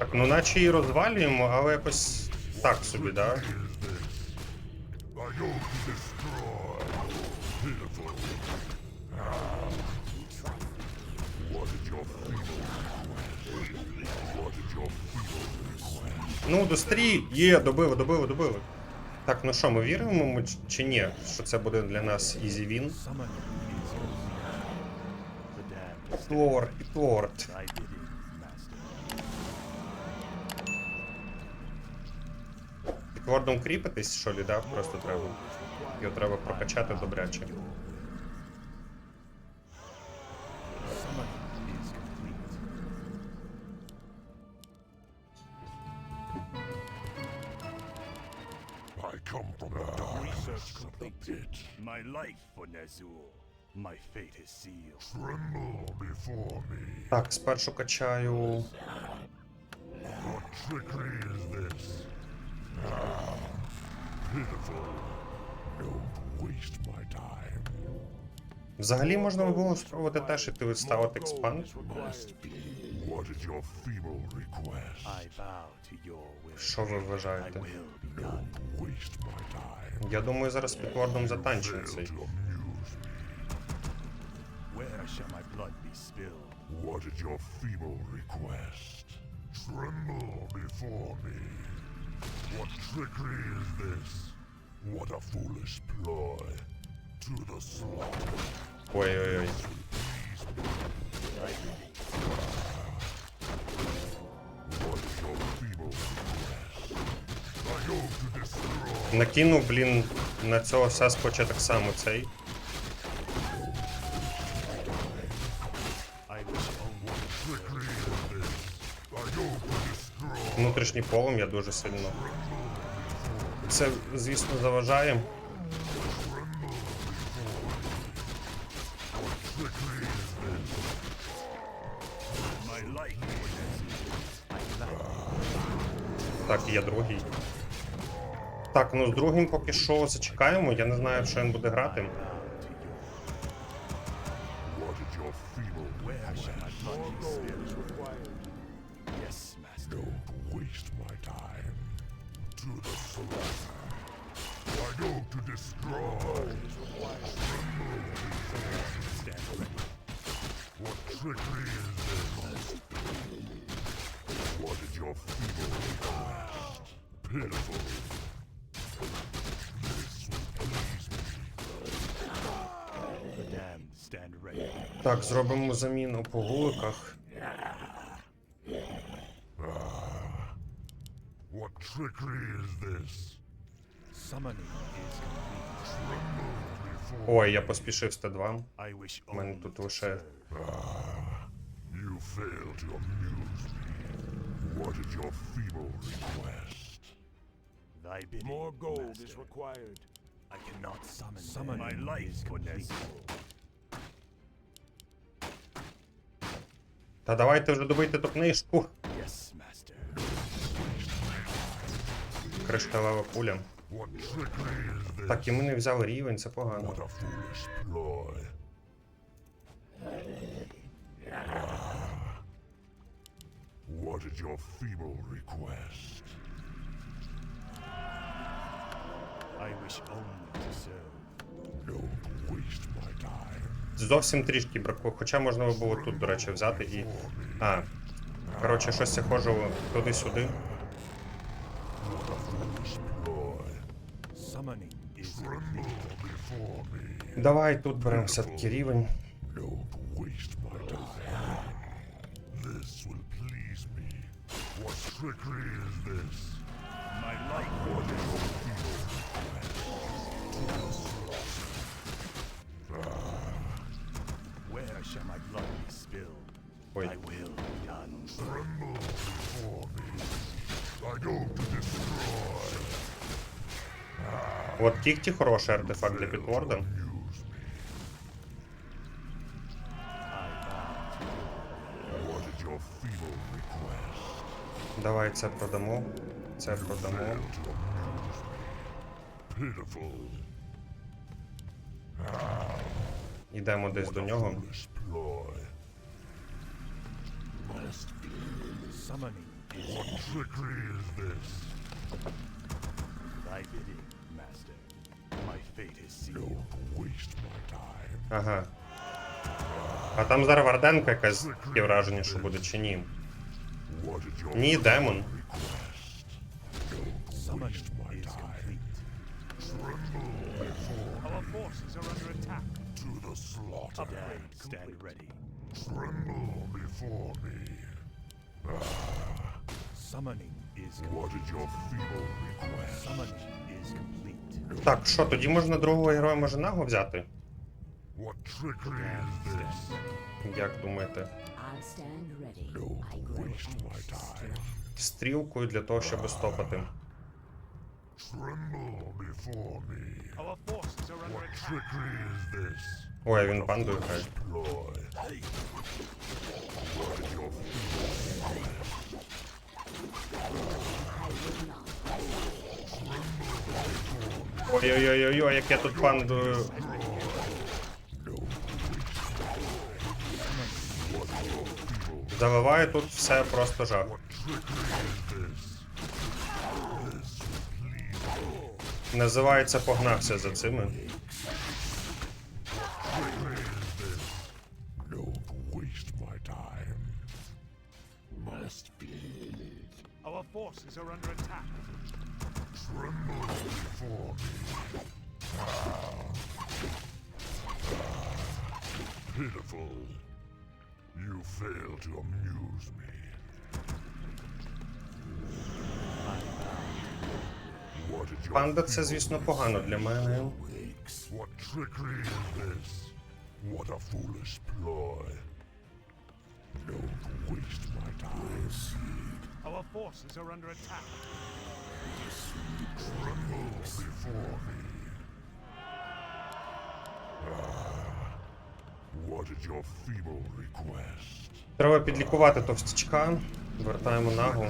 Так, ну наче і розвалюємо, але якось так собі, да? Ну, дострій! Є, добили, добили, добили. Так, ну що, ми віримо ми чи ні, що це буде для нас ізі він? Торт, торт. Підвордом кріпитись, що лі, да? Просто треба. Його треба прокачати добряче. Summoning is complete. I come from the dark Research complete. My life for Nazul. My fate is sealed. Tremble before me. Так, спершу качаю. What trickery is this? Ah, pitiful. Don't waste my time. Взагалі можна було спробувати теж іти відставити експанд. Що ви вважаєте? Я думаю, зараз цей. Fail to amuse me. Where shall my blood be spilled? What is your feeble request? Tremble before me. What trickery is this? What a foolish ploy. To the slaughter. Ой-ой-ой. Накинув, блін, на цього саспоча так само цей. Destroy. Внутрішній полум'я дуже сильно. Це, звісно, заважає. Так, є другий. Так, ну з другим поки що зачекаємо. Я не знаю, що він буде грати. To the slaughter. I go to destroy. Stand ready. What trickery is this? What is your feeble request? Pitiful. This will please me. Damned stand ready. Так, зробимо заміну по вуликах. What trickery is this? Summoning is complete. Before Ой, я поспішив з Т2. I wish У мене only тут to лише serve. you fail to amuse me. What is your feeble request? Thy bidding, More gold master. is required. I cannot summon summon my life for Nazul. Та давайте вже добийте ту книжку. Кришталева this? Так, і ми не взяли рівень, це погано. What is your feeble request? I wish only to serve. Don't waste my time. Зовсім трішки бракує. Хоча можна було тут, до речі, взяти і. А. Коротше, щось я туди-сюди. Ploy. Summoning is Tremble before me. Давай тут беремо все-таки рівень. Don't waste my time. This will please me. What trickery is this? my life What is your feeble Where shall my blood be spilled? Ой. I will be done. Tremble before me. I go to destroy. От кіхті хороший артефакт для підворда. Amuse me. I bow to What is your feeble request? Давай це продамо. Це продамо. Йдемо десь до нього. Ага. А там зараз Варденка якась таке враження, що буде чи ні. Ні, демон. Так, що, тоді можна другого героя може нагу взяти? Як думаєте? Стрілкою для того, щоб стопати. Tremble before me. Our forces are under What attack. trickery is this? Ой, а він бандою грає. Your Ой-ой-ой-ой, як я тут бандою. Заливаю тут все просто жах. Називається погнався за цими. You fail to amuse me. What is your Панда це, звісно, погано для мене. What trickery is this? What a foolish ploy. Don't waste my time. Our forces are under attack. Tremble before me. Треба підлікувати товстячка. Вертаємо нагу.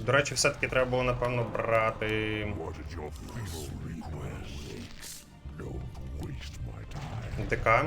До речі, все-таки треба було, напевно, брати. ДК.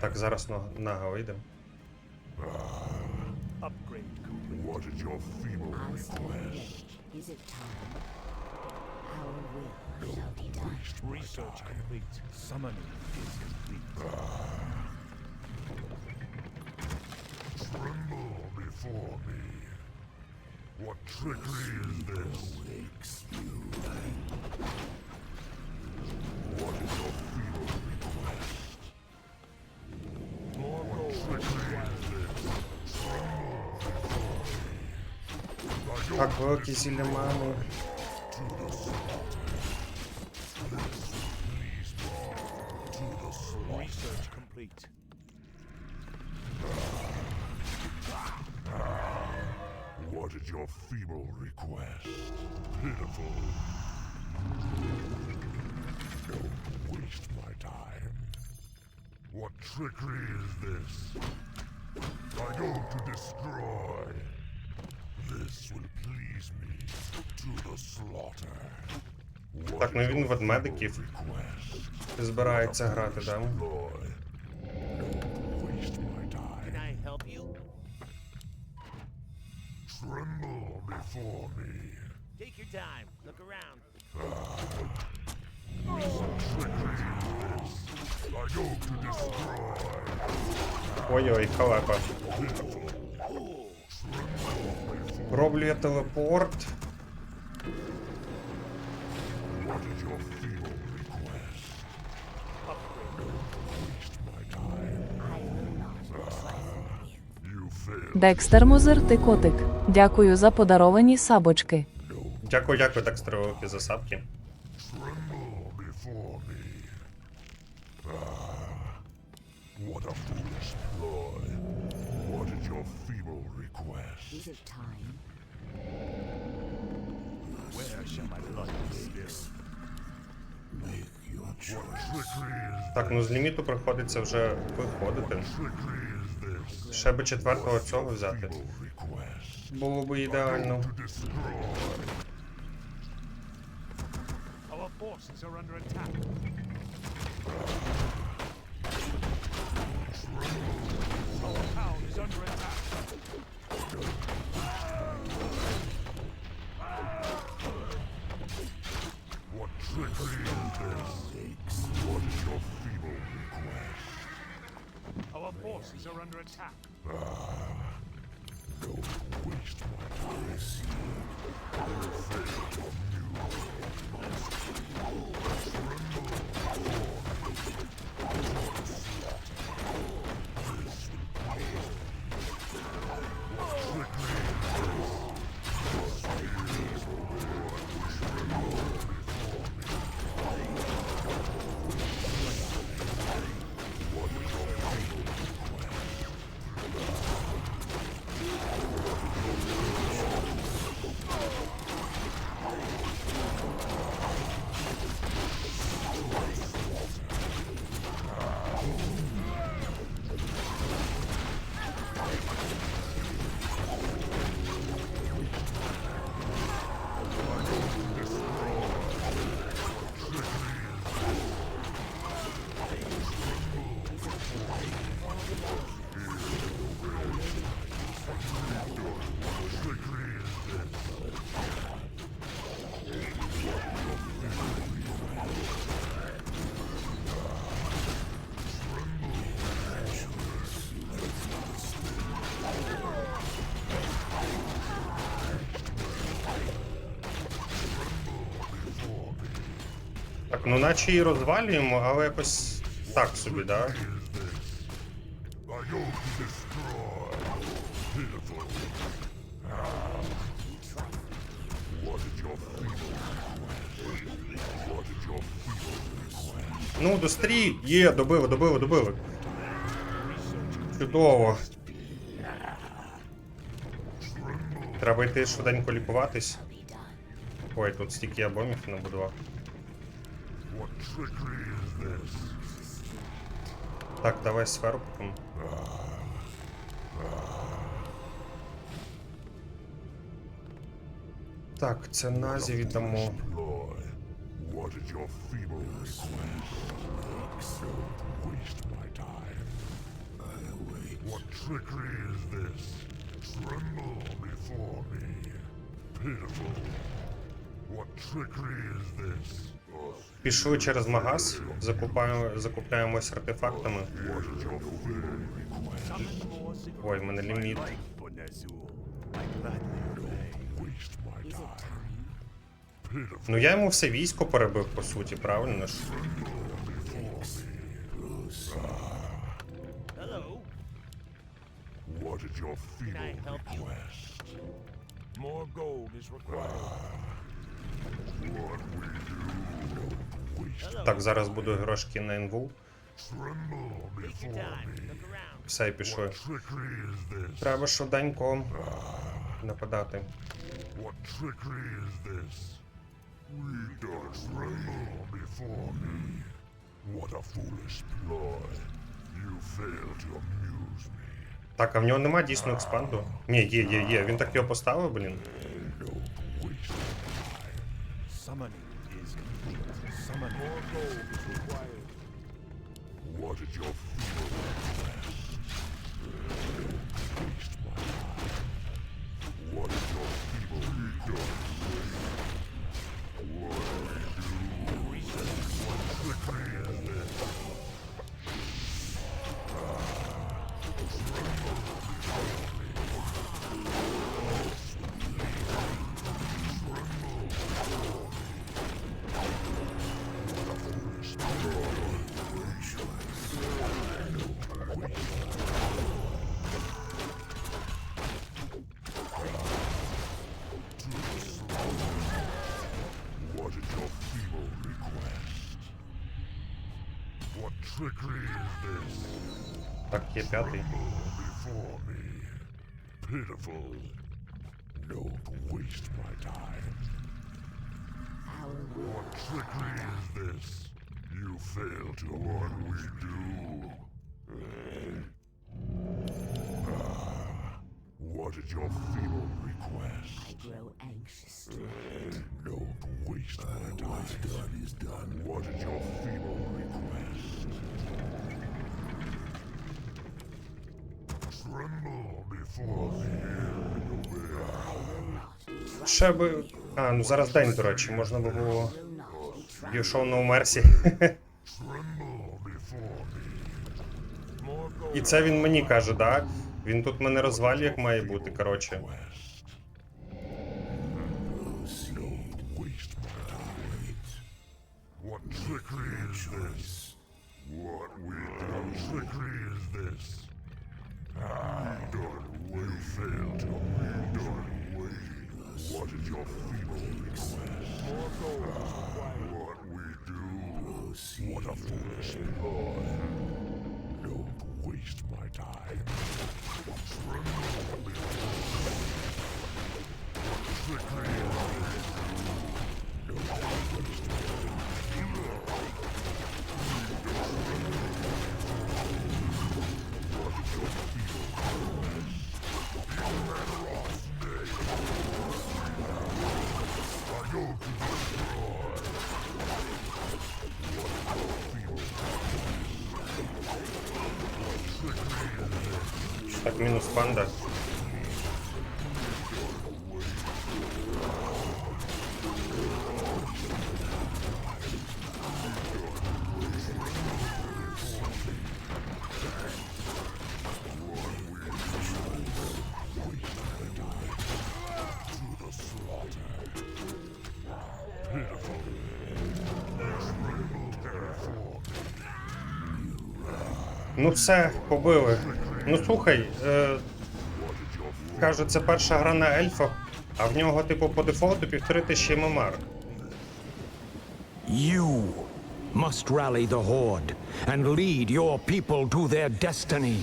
Так, зараз нага вийде. Uh, upgrade complete. What is your feeble I'll request? Is it time? Our will shall be done. Research complete. Summoning is complete. Tremble before me. What trickery is this? What is your feeble request? Pitiful. Don't waste my time. What trickery is this? I go to destroy. Так, ну він feeble request? збирається грати, да? Destroy. Ой-ой, халепа. You fail. Декстер Музер, ти котик. Дякую за подаровані сабочки. Дякую, дякую, так за сапки. What is your feeble request? Is it time? Where shall my blood be spilled? What trickery is Так, ну з ліміту приходиться вже виходити. Ще би четвертого цього взяти. Було би ідеально. Our forces are under attack. Under attack. Ah. Так, ну наче і розвалюємо, але якось так собі, да? Ну, дострій! Є, добили, добили, добили. Чудово. Треба йти швиденько лікуватись. Ой, тут стільки обомів набудував. What trickery is this? Так, давай сферу потім. Так, це назі віддамо. Ploy. What is your feeble request? Don't waste my time. I wait. What trickery is this? Tremble before me. Pitiful. What trickery is this? Пішли через магаз, закупаємо, закупляємось артефактами. Ой, в мене ліміт. Ну я йому все військо перебив, по суті, правильно ж? What is your feeble request? More gold is required. Так, зараз буду грошки на me. Все, і пішли. Треба швиденько нападати. Так, а в нього нема дійсно експанду? Ні, є, є, є. Він так його поставив, блін. Summoning is complete. Summoning more gold is required. What is your feeble Так, є п'ятий. before me. Pitiful. Don't waste my time. Our will What trickery is this? You fail to what we do. Ah, What is your feeble request? I grow anxious to Don't waste my time. What's done is done. What is your feeble request? Ще би. А, ну зараз день, до речі, можна би було. Tremble before me. І це він мені каже, так? Він тут мене розвалює, як має бути, коротше. What trickery is this? What we do trickery is this? Ah, don't will your feeble request? What we do? What a foolish ploy. Don't waste my time. Tremble before trickery is Так, мінус панда. Ну все, побили. Ну слухай, е, кажуть, це перша гра на ельфах, а в нього, типу, по дефолту півтори тисячі ММР. You must rally the Horde and lead your people to their destiny.